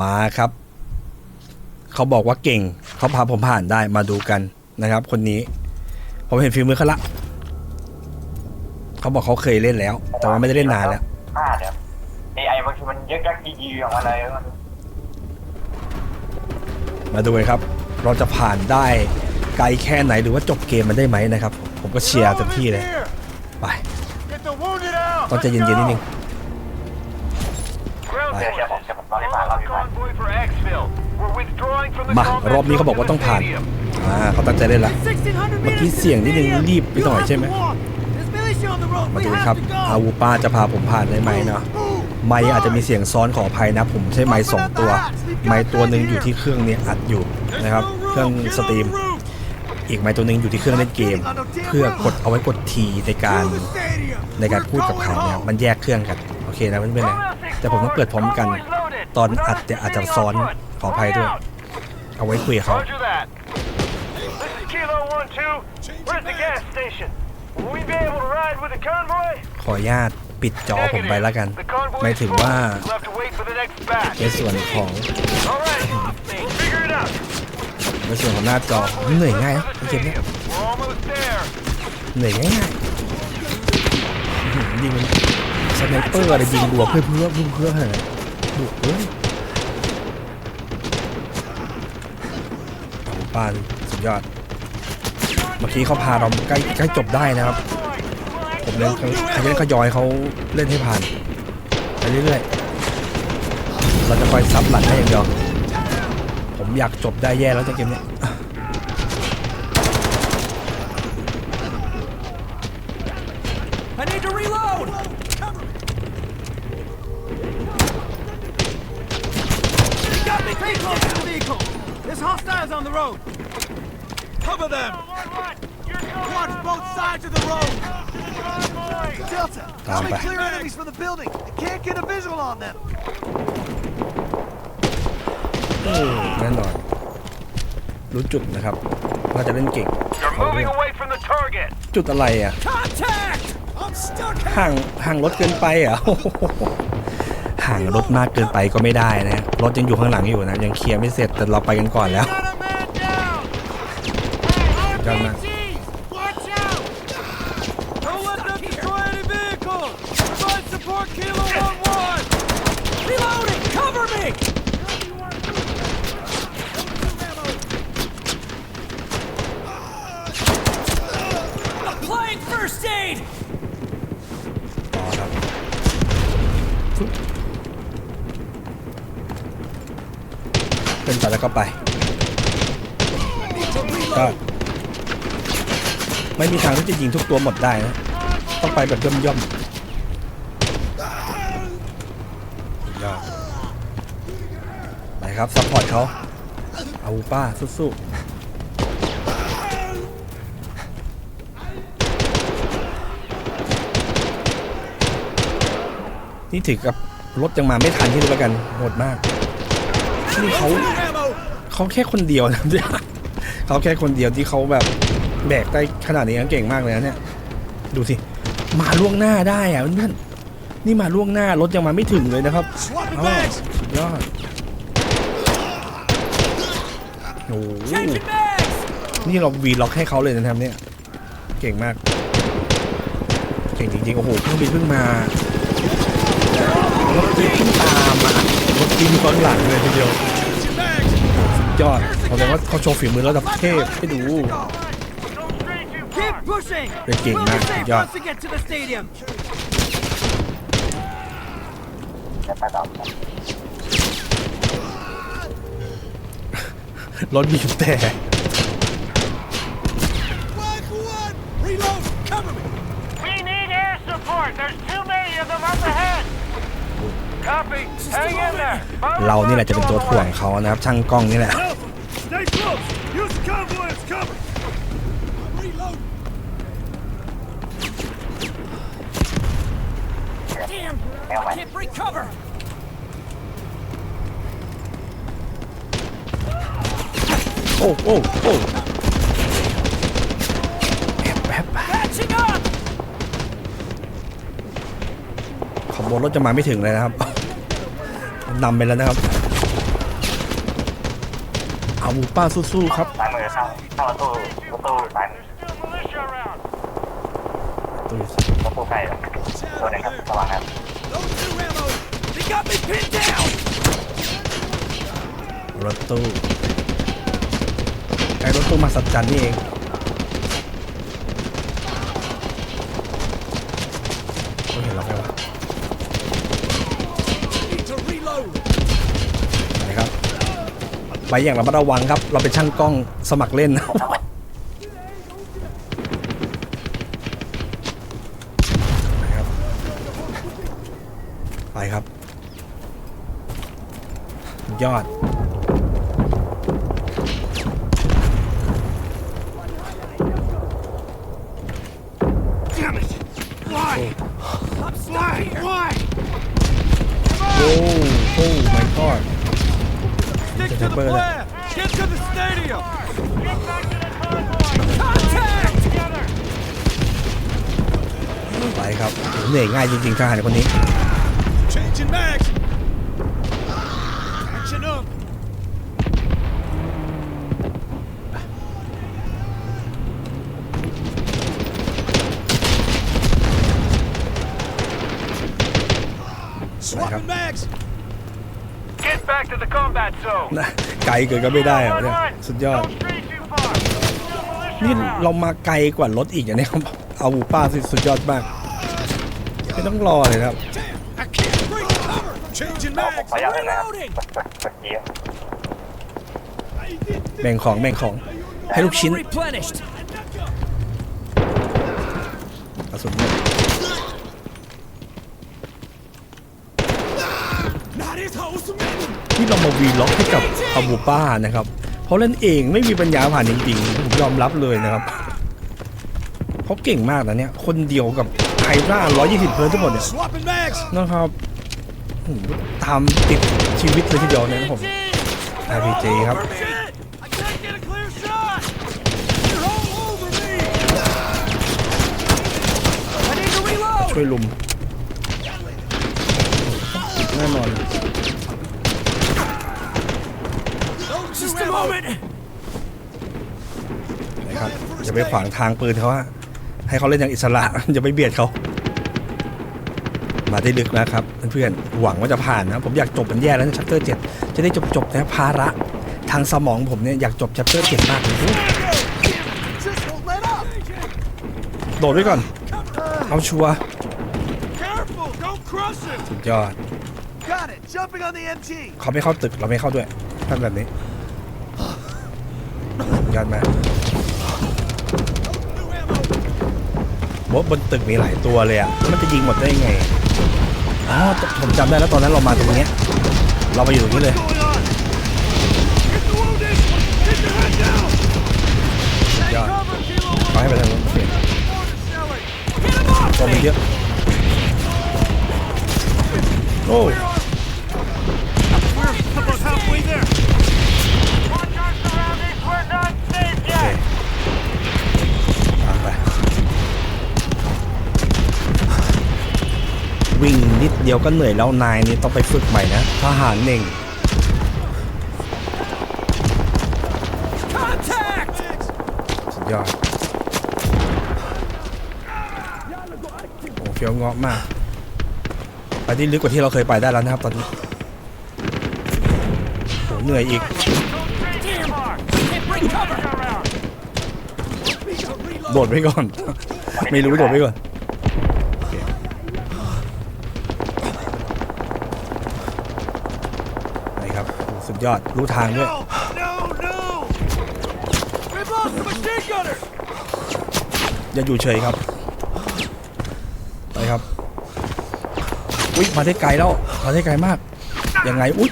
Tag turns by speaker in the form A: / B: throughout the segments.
A: มาครับ เขาบอกว่าเก่ง เขาพาผมผ่านได้มาดูกันนะครับ คนนี้ ผมเห็นฟิล์มมือเขาละเขาบอกเขาเคยเล่นแล้ว แต่ว่าไม่ได้เล่นนานแล้ว
B: อ่าเดี๋ยวไอไอบางทีมันยึกยักยียีออกมาเลยมัน
A: มาดูกันครับ เราจะผ่านได้ไกลแค่ไหนหรือว่าจบเกมมันได้ไหมนะครับ ผมก็เชียร์เต็มที่เลย ไปต้องใจเย็นๆนิดนึง
B: มารอบนี้
A: เขาบอกว่าต้องผ่านอ่าเขาตั้งใจเล่นละเมื่อกี้เสียงนิดนึงรีบไปหน่อยใช่ไหมมาดูครับอาวูป้าจะพาผมผ่านได้ไหมเนาะไม้อาจจะมีเสียงซ้อนขออภัยนะ ผมใช้ไม้สองตัว ไม้ตัวหนึ่งอยู่ที่เครื่องนี้อัดอยู่นะครับ เครื่องสตรีม อีกไม้ตัวหนึ่งอยู่ที่เครื่องเล่นเกม เพื่อกดเอาไว้กดทีในการในการพูดกับเขาเนี่ยมันแยกเครื่องกันโอเคนะเพื่อนๆนะแต่ผมต้องเปิดพร้อมกัน ตอนอัดเนี่ยอาจจะซ้อนขออภัยด้วย เอาไว้คุยกับเขา
C: Roger that. This is Kilo 1-2. Where's the gas station? Will we be able to ride with the convoy?
A: ขออนุญาตปิดจอผมไปแล้วกัน
C: The convoy
A: หมาย
C: is
A: ถึง
C: full.
A: ว่า
C: We'll have to wait for the next batch.
A: ในส่วนของ
C: All right. Figure it out.
A: ในส่วนของหน้าจอเหนื่อยง่ายนะเกมเนี้ย
C: We're almost there.
A: เหนื่อยง่ายๆอื้อหือยิงมันสไนเปอร์อะไรยิงรัวเพื่อเพื่อเพื่อเพื่อขนาดนั้นดุเอ้ย ปานสุดยอด เมื่อกี้เขาพาเราใกล้ใกล้จบได้นะครับ ผมเล่นขยันขยอยเขาเล่นให้ผ่านไปเรื่อยๆ เราจะคอยซับหลังให้อย่างเดียว ผมอยากจบได้แย่แล้วจากเกมเนี้
D: the road! Cover them! Watch both sides of the road! Delta!
A: Tama
D: Help me
A: ba?
D: clear enemies from the building! I can't get a visual on them!
A: แน่นอนรู้จุดนะครับว่าจะเล่นเก่ง
C: You're
A: เอาเรื่อ
C: moving
A: ง
C: away from the target.
A: จุดอะไรอะ
D: Contact! I'm stuck!
A: ห่างห่างรถเกินไปเหรอะห่างรถมากเกินไปก็ไม่ได้นะรถยังอยู่ข้างหลังอยู่นะยังเคลียร์ไม่เสร็จแต่เราไปกันก่อนแล้ว ยอดมาก
D: Watch out! Don't let them destroy any vehicles! Provide support Kilo 1-1! Reloading! Cover me! Applying first aid!
A: ต่อครับฟึ๊บเป็นไปแล้วก็ไป ก็ ไม่มีทางที่จะยิงทุกตัวหมดได้นะต้องไปแบบย่อมย่อมยอดไปครับซัพพอร์ตเขาเอาป้าสู้ๆนี่ถึงกับรถยังมาไม่ทันที่รู้แล้วกันโหดมากนี่เขาเขาแค่คนเดียวนะเขาแค่คนเดียวที่เขาแบบ แบกได้ขนาดนี้เก่งมากเลยนะเนี่ย ดูสิ มาล่วงหน้าได้อะเพื่อนๆนี่มาล่วงหน้ารถยังมาไม่ถึงเลยนะครับอ้าวสุดยอดโอ้โห
D: Changing bags!
A: นี่เราวีล็อกให้เขาเลยนะครับเนี่ย เก่งมาก เก่งจริงๆ โอ้โหเครื่องบินเพิ่งมารถจีนเพิ่งตามมารถจีนมีตอนหลังเลยทีเดียว สุดยอดแสดงว่าเขาโชว์ฝีมือระดับเทพให้ดู
C: Don't stray too
D: Keep
C: far.
D: pushing!
A: They're getting
D: We'll be
A: back,
D: safe
A: yeah.
D: once we get to the stadium!
B: จะไปต่อ
A: รถบีบแต่
D: Reload! Cover me!
C: We need air support. There's too many of them up ahead. Copy. Hang in there.
A: เรานี่แหละจะเป็นตัวถ่วงเขานะครับช่างกล้องนี่แหละ
C: Stay close. Use the convoy as cover.
D: Reload! Damn!
B: ไม่เอาไหม
D: Can't break cover!
A: โอ้โอ้โอ้แอบแอบ
D: Patching up!
A: ขบวนรถจะมาไม่ถึงเลยนะครับ นำไปแล้วนะครับอาวูป้าสู้ๆครับ
B: ซ้ายมือเข้าเข้าประตูประตูซ้ายมือ
C: Still militia around.
A: ตุ้ย
B: ประตูใกล้เลยตัวหนึ่งครับระวังครับ
A: รถตู้ไอ้รถตู้มาสัจจันนี่เองโอ้ยเห็นแล้วไงวะ
D: Need to reload.
A: ไหนครับไปอย่างระมัดระวังครับ เราเป็นช่างกล้องสมัครเล่น นะครับ ไปครับ ยอด
D: Damn it. Why? I'm stuck here. Why?
A: โอ้โอ้ my god
D: Stick
A: to the plan.
D: Get to the stadium.
C: Get back to the convoy.
D: Contact.
C: Together.
A: ไปครับโอ้เหนื่อยง่ายจริงๆทหารคนนี้
D: Changing mags. Action up.
A: ไปครับ
D: Swapping mags.
C: Get back to the combat zone.
A: นะไกลเกินก็ไม่ได้อะเนี่ยสุดยอด
C: Don't stray too far. Still
A: นี่
C: militia
A: เรา
C: around.
A: มาไกลกว่ารถอีกอย่างนี้ครับเอาหมูป้าสุดสุดยอดมาก ไม่ต้องรอเลยครับ
D: Damn. I can't break cover. Changing
B: เราผม
D: mags.
B: ขออนุญาตเลยนะครับ
D: Reloading.
B: กดกดกดเกียร์
A: แบ่งของแบ่งของ ให้ลูกชิ้น
D: replenished.
A: กระสุนหมด
D: Not his house.
A: ที่เรามาวีล็อกให้กับอาบูป้านะครับ เพราะเล่นเองไม่มีปัญญาผ่านจริงๆ ผมยอมรับเลยนะครับเขาเก่งมากนะเนี่ย คนเดียวกับไฮร่า120เพิร์นทั้งหมดเนี่ย
D: Swapping mags.
A: นะครับหืม ตามติดชีวิตเลยทีเดียวเนี่ยนะครับผม RPG ครับ
D: Shit. I can't get a clear shot. You're all over me. I need to reload.
A: ช่วยลุมแน่นอน
D: Just a moment.
A: นะครับอย่าไปขวางทางปืนเขาฮะให้เขาเล่นอย่างอิสระอย่าไปเบียดเขา มาได้ลึกนะครับเพื่อนๆหวังว่าจะผ่านนะผมอยากจบมันแย่แล้วชัปเตอร์เจ็ดจะได้จบๆนะภาระทางสมองผมเนี่ยอยากจบชัปเตอร์เจ็ดมากเลย
D: Just won't let up.
A: โดดไว้ก่อน เอาชัวร์
D: Careful. Don't crush it.
A: สุดยอด
D: Got it. Jumping on the MG.
A: เขาไม่เข้าตึกเราไม่เข้าด้วยทำแบบนี้สุดยอดมาก
D: New ammo.
A: บนตึกมีหลายตัวเลยอะแล้วมันจะยิงหมดได้ยังไง อ๋อผมจำได้แล้วตอนนั้นเรามาตรงนี้ เรามาอยู่ตรงนี้เลย ยอดเขาให้ไปทางนู้นเค
D: Mortar shelling. Get him off
A: ตัวมันเยอะโอ้ วิ่งนิดเดียวก็เหนื่อยแล้วนายนี่ต้องไปฝึกใหม่นะทหารเน่งยอดโอ้เฟี้ยวเงาะมากไปที่ลึกกว่าที่เราเคยไปได้แล้วนะครับตอนนี้โอ้เหนื่อยอีกโดดไว้ก่อน ไม่รู้โดดไว้ก่อนุดยอด รู้ทางด้วย อย่าอยู่เฉยครับ ไปครับ อุ้ยมาได้ไกลแล้ว มาได้ไกลมาก ยังไง อุ้ย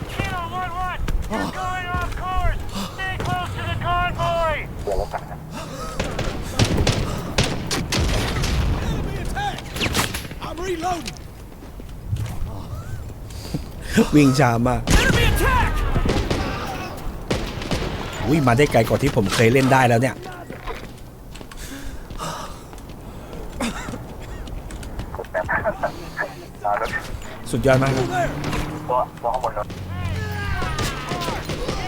B: วิ่
A: งช้ามาก อุ้ยมาได้ไกลกว่าที่ผมเคยเล่นได้แล้วเนี่ย สุดยอดมากครับ
D: There.
B: ตัวตัวข้างบนรถ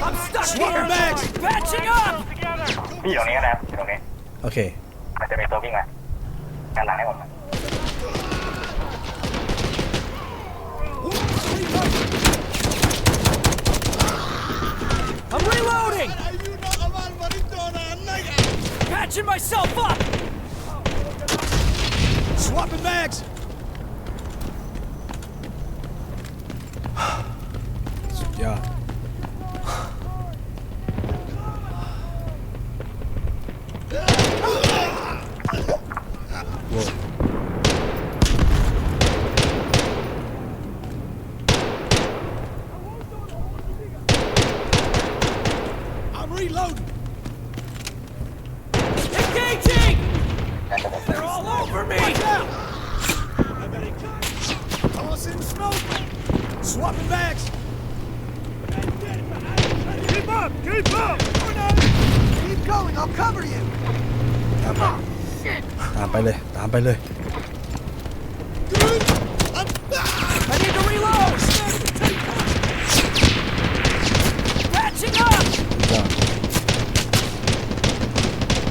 D: I'm I'm stuck here. Bags. Patching up.
C: Together.
B: พี่อยู่ตรงนี้ก็ได้ครับอยู่ตรงนี้
A: โอเค
B: มันจะมีตัววิ่งมากันหลังให้ผม
D: patching myself up! Swapping bags! it's.
C: Keep up! Keep up!
D: Keep going. I'll cover you.
A: ตามไปตามไปเลย ตามไปเลย
D: I need to reload. Patching up.
A: ยอด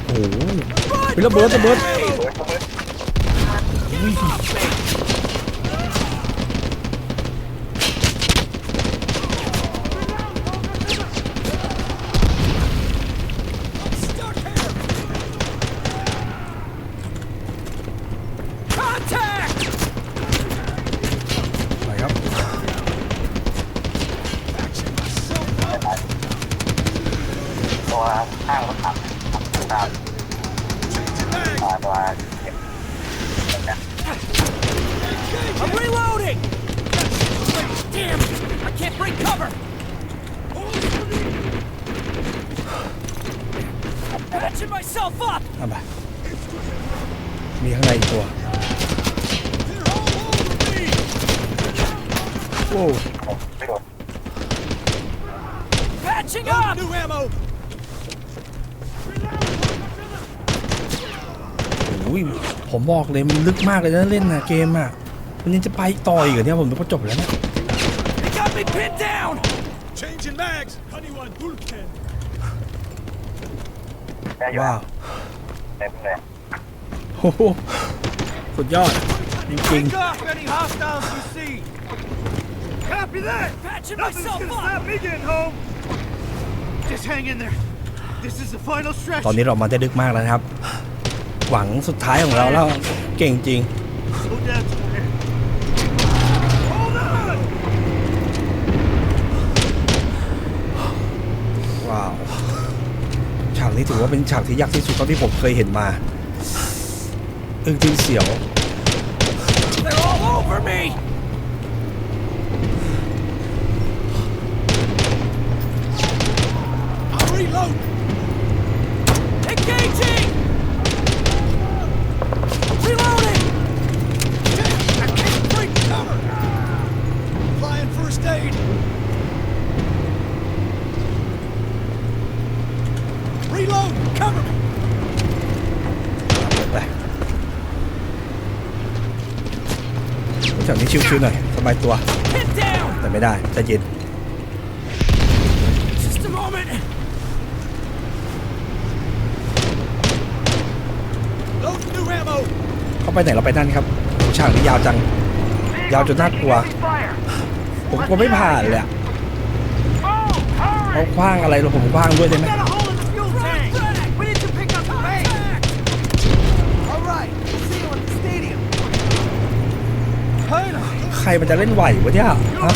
A: โอ้โหเป็นระเบิดระเบิด
D: Contact. Patching up.
C: New ammo!
A: โอ้ยผมบอกเลยมันลึกมากเลยนะเล่นนะเกมอะมันยังจะไปต่ออีกเหรอเนี่ยผมนึกว่าจบแล้วนะ
D: They got me pinned down.
C: Changing mags! Honeyone Vulcan!
B: ได้อยู่
A: ว้าว
B: เต็มเลย
A: โอ้โหสุดยอดจริง
C: Pick up any hostiles you see! Copy that!
D: Patching
C: Nothing's
D: myself
C: gonna
D: up.
C: stop me getting home!
A: ตอนนี้เรามาได้ลึกมากแล้วนะครับ หวังสุดท้ายของเราแล้วเก่งจริง
C: Slow down, Tyler. Hold on!
A: ว้าวฉากนี้ถือว่าเป็นฉากที่ยากที่สุดเท่าที่ผมเคยเห็นมา อึ้งทึ่งเสียว
D: They're all over me.
C: First aid! Reload! Cover me!
A: ไปฉากนี้ชิวๆหน่อยสบายตัว
D: Pinned down.
A: แต่ไม่ได้ใจะเย็น
D: Just a moment.
C: Load new ammo!
A: เข้าไปไหนเราไปนั่นครับโอ้ฉากนี้ยาวจัง ยาวจนน่ากลัว ผมกลัวไม่ผ่านเลยอะเขาคว้างอะไรเราผมคว้างด้วยได้ไหม
D: Got a hole in the fuel tank. We need to pick up the base.
C: All right, see you at the stadium.
A: ใครมันจะเล่นไหววะเนี่ยฮะ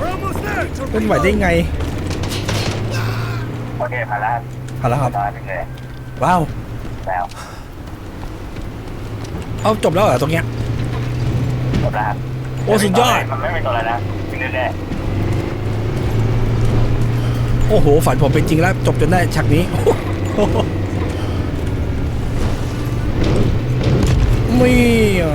C: We're almost there.
A: เล่นไหวได้ไง
B: โอเคผ่านแล้ว
A: เอาละครับ
B: นอนไปเลย
A: ว้าว
B: แล้ว
A: เอาจบแล้วเหรอตรงเนี้ย
B: จบแล้วครับ
A: โอ้สุดยอด
B: มันไม่เป็นตัวอะไรนะ วิ่
A: โอ้โห ฝันผมเป็นจริงแล้ว จบจนได้ฉากนี้มีอะ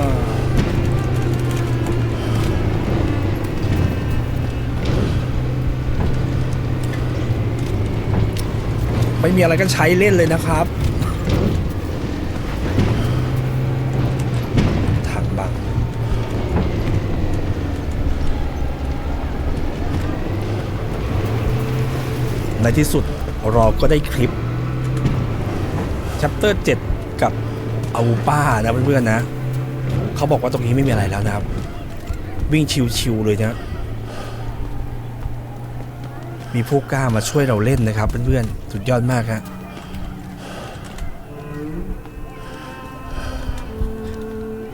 A: ไม่มีอะไรก็ใช้เล่นเลยนะครับถังบัง ในที่สุดเราก็ได้คลิป chapter 7กับอาวูป้านะเพื่อนๆนะ เขาบอกว่าตรงนี้ไม่มีอะไรแล้วนะครับ วิ่งชิวๆเลยนะ มีผู้กล้ามาช่วยเราเล่นนะครับเพื่อนๆ สุดยอดมากฮะ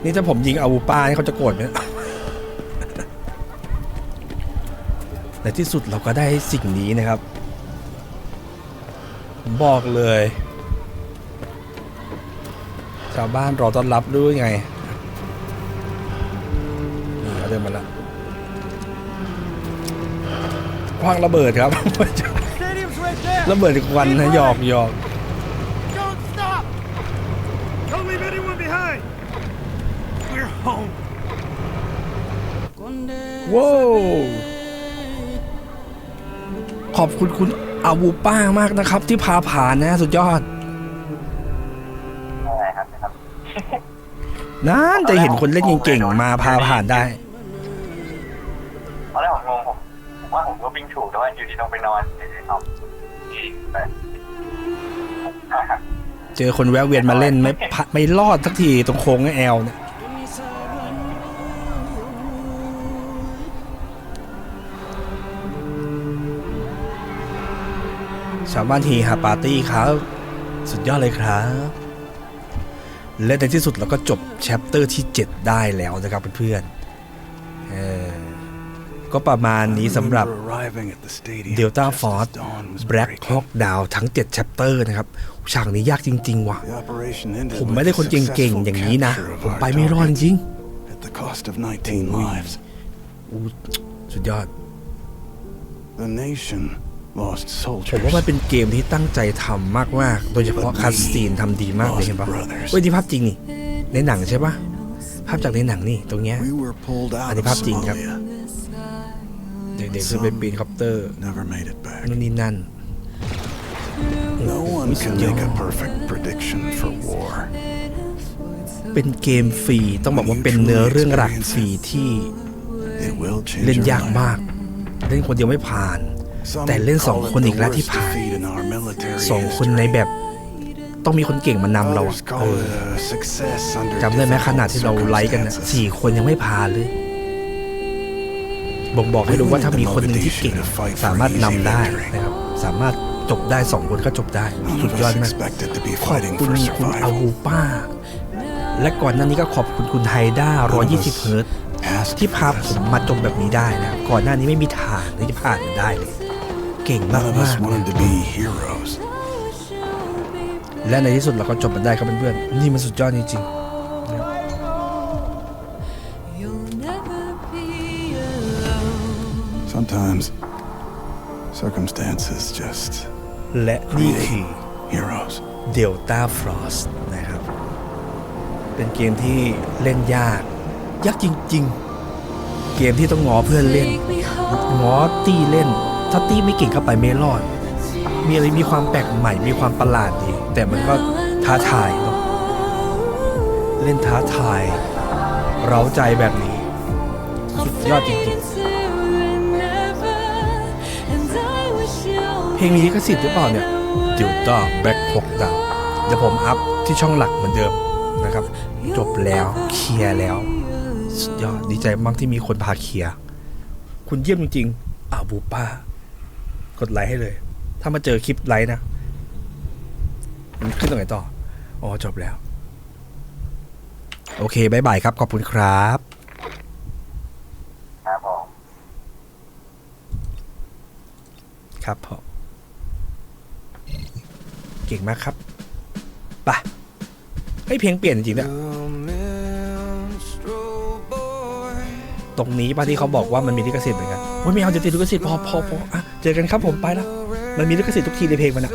A: นี่ถ้าผมยิงอาวูป้านี่เขาจะโกรธไหมในที่สุดเราก็ได้สิ่งนี้นะครับ ผมบอกเลย ชาวบ้านรอต้อนรับด้วยไงนี่เขาเดินมาแล้วคว้างระเบิดครับ
D: Stadium's right there.
A: ระเบิดควันนะหยอกหยอก
D: Don't stop.
C: Don't leave anyone behind.
D: We're home.
A: ว้าวขอบคุณคุณ อาวูป้ามากนะครับ ที่พาผ่านนะสุดยอด
B: อะไรครับนะครับ
A: นั่นจะเห็นคนเล่นเก่งๆมาพาผ่านได้
B: ตอนแรกผมงงผมผมว่าผมก็วิ่งถูกแต่ว่าอยู่ดีต้องไปนอนอยู่ดีเอาไปอ่าครับ
A: เจอคนแวะเวียนมาเล่นไม่พะไม่รอดสักทีตรงโค้งไอ้แอลเนี่ย ชาวบ้านฮีฮาปาร์ตี้ครับ สุดยอดเลยครับ และในที่สุดเราก็จบแชปเตอร์ที่ 7 ได้แล้วนะครับเพื่อนๆเออก็ประมาณนี้สำหรับ Delta Force Black Hawk Down ทั้ง 7 chapter นะครับ ฉากนี้ยากจริง ๆ ว่ะ ผมไม่ได้คนเก่ง ๆ อย่างนี้นะ ผมไปไม่รอดจริง
E: At the cost of 19 lives,
A: ๆอู้สุดยอด
E: the nation lost
A: ผม
E: soldiers.
A: ว่ามันเป็นเกมที่ตั้งใจทำมากๆ โดยเฉพาะคัสซีนทำดีมากเลยเห็นปะเฮ้ยนี่ภาพจริงนี่ ในหนังใช่ปะภาพจากในหนังนี่ตรงเนี้ย
E: We were pulled out
A: Ano
E: of
A: pa, Jing, kap?
E: Somalia.
A: เด็กๆขึ้นไปปีนคอปเตอร์
E: Never made it back.
A: นู่นนี่นั่น
E: No one can
A: Yo.
E: make a perfect prediction for war.
A: เป็นเกมฟรีต้องบอกว่าเป็นเนื้อเรื่องหลักฟรีที่
E: It will change
A: เล่น
E: your
A: ยาก
E: life.
A: มาก เล่นคนเดียวไม่ผ่าน
E: Some
A: แต่เล่นสอง
E: call it
A: คน
E: the
A: อีกแล้ว
E: worst
A: ที่ผ่าน
E: defeat in our military
A: สองคนใน
E: history.
A: แบบต้องมีคนเก่งมานำเราอะ
E: Others
A: เอ
E: call
A: อ
E: it a success under
A: จำได้ไหมขนาดที่เราไลฟ์กันนะ
E: circumstances.
A: สี่คนยังไม่ผ่านเลยบ่งบอกให้รู้ว่าถ้ามีคนหนึ่งที่เก่งสามารถนำได้นะครับ สามารถจบได้สองคนก็จบได้
E: None
A: สุด
E: of
A: ยอด
E: us
A: มาก
E: expected to be
A: ขอบ
E: fighting
A: คุณ
E: for
A: คุณอา
E: survival.
A: วูป้า และก่อนหน้านี้ก็ขอบคุณคุณไฮด้า120เฮิร์ตซ์
E: Asked
A: ที่
E: for
A: พา
E: this.
A: ผมมาจบแบบนี้ได้นะครับก่อนหน้านี้ไม่มีทางที่จะผ่านมันได้เลย เก่งมาก
E: None of
A: มา
E: us
A: ก
E: wanted to be heroes.
A: และในที่สุดเราก็จบมันได้ครับเพื่อนๆนี่มันสุดยอดจริง
F: You'll never be alone.
E: Sometimes circumstances just
A: ๆและนี่คือ
E: heroes.
A: Delta Frost นะครับ เป็นเกมที่เล่นยากยากจริง ๆ เกมที่ต้องงอเพื่อนเล่น
F: Take me home.
A: งอตีเล่น ถ้าตีไม่เก่งเข้าไปไม่รอด มีอะไรมีความแปลกใหม่ มีความประหลาดดี แต่มันก็ท้าทายเนาะเล่นท้าทาย เร้าใจแบบนี้ สุดยอดจริงๆ เพลงนี้ก็สิทธิ์หรือเปล่าเนี่ยดิวต้าแบ็คฮอกดาวเดี๋ยวผมอัพที่ช่องหลักเหมือนเดิมนะครับ จบแล้วเคลียร์แล้ว สุดยอดดีใจมากที่มีคนพาเคลียร์ คุณเยี่ยมจริงๆอาบูป้า กดไลค์ให้เลย ถ้ามาเจอคลิปไลค์นะ มันขึ้นตรงไหนต่อ อ๋อ จบแล้ว โอเคบายบายครับ ขอบคุณครับ
B: ครับผม
A: ครับผมเก่งมากครับไปะไอ้ยเพลงเปลี่ยนจริงๆนะตรงนี้ป่ะที่เขาบอกว่ามันมีลิขสิทธิ์เหมือนกันว่า ไม่เอาจะติดลิขสิทธิ์พอพอพออะเจอกันครับผมไปแล้วมันมีลิขสิทธิ์ทุกทีในเพลงมันอะ